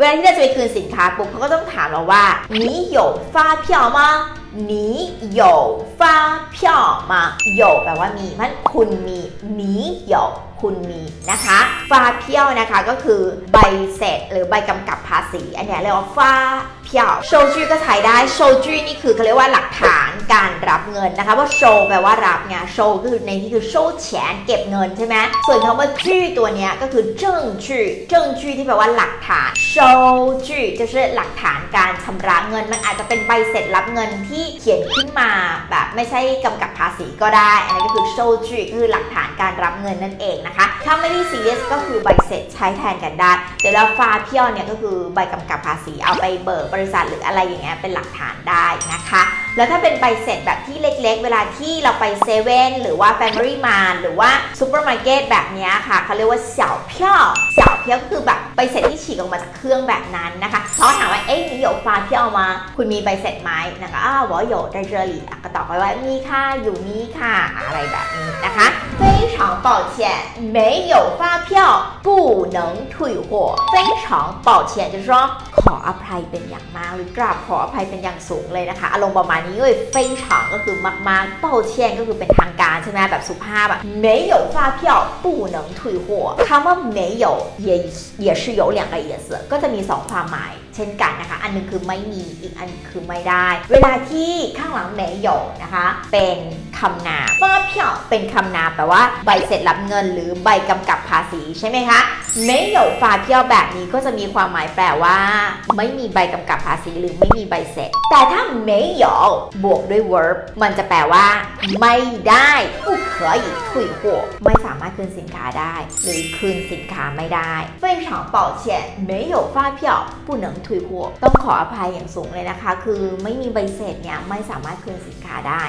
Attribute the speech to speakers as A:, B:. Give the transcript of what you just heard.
A: เวลาที่เราจะไปคืนสินค้าปุ๊บเขาก็ต้องถามเราว่า你有发票吗你有发票吗有แปลว่ามีมันคุณมี你有คุณมีนะคะฟาเพียวนะคะก็คือใบเสร็จหรือใบกำกับภาษี อันเนี้ยเรียกว่าฟา เพียวโชจูก็ใช้ได้โชจูนี่คือเขาเรียกว่าหลักฐานการรับเงินนะคะว่าโชแปลว่ารับไงโชก็คือในที่คือโชเฉียนเก็บเงินใช่ไหมส่วนคำว่าจื้ตัวเนี้ยก็คือเจิ้งจื้อเจิ้งจื้อที่แปลว่าหลักฐานโชจื้อจะคือหลักฐานการชำระเงิน มันอาจจะเป็นใบเสร็จรับเงินที่เขียนขึ้นมาแบบไม่ใช่กำกับภาษีก็ได้ อันนี้นก็คือโชจื้อก็คือหลักฐานการรับเงินนั่นเองนะคะ ถ้าไม่ได้ซีเรียสก็คือใบเสร็จใช้แทนกันได้แต่แล้วฟาเพียวเนี่ยก็คือใบกำกับภาษีเอาไปเบิกบริษัทหรืออะไรอย่างเงี้ยเป็นหลักฐานได้นะคะ แล้วถ้าเป็นใบเสร็จแบบที่เล็กๆ เวลาที่เราไปเซเว่นหรือว่าแฟมิลี่มาหรือว่าซูเปอร์มาร์เก็ตแบบนี้ค่ะเขาเรียกว่าเสี่ยวเพี้ยวเสี่ยวเพี้ยวก็คือแบบใบเสร็จที่ฉีกออกมาจากเครื่องแบบนั้นนะคะเขาถามว่าเอ๊ะมีโยฟ้าที่เอามา คุณมีใบเสร็จไหมนะคะอ้าววอโได้เจอหลีก็ตอบไปว่ามีค่ะอยู่นี่ค่ะอะไรแบบนี้นะคะ非常抱歉没有发票不能退货非常抱歉就是说 ขออภัยเป็นอย่างมากหรือกราบขออภัยเป็นอย่างสูงเลยนะคะ อารมณ์ประมาณนี้เลย非常ก็คือมากๆ抱歉ก็คือเป็นทางการใช่ไหมแบบสุภาพอะ没有发票不能退货คำว่า没有也也是有两个意思ก็จะมีสองความหมาย เช่นกันนะคะ อันหนึงคือไม่มี อีกอันคือไม่ได้ เวลาที่ข้างหลังเมโยนะคะ เป็น คำนามฟ้าเพียวเป็นคำนามแปลว่าใบเสร็จรับเงินหรือใบกำกับภาษีใช่ไหมคะเมโยฟ้าเพียวแบบนี้ก็จะมีความหมายแปลว่า ไม่มีใบกำกับภาษีหรือไม่มีใบเสร็จ แต่ถ้าเมโยบวกด้วย verb มันจะแปลว่า ไม่ได้不可以退货ไม่สามารถคืนสินค้าได้ หรือคืนสินค้าไม่ได้非常抱歉没有发票不能退货ต้องขออภัยอย่างสูงเลยนะคะ คือไม่มีใบเสร็จเนี่ยไม่สามารถคืนสินค้าได้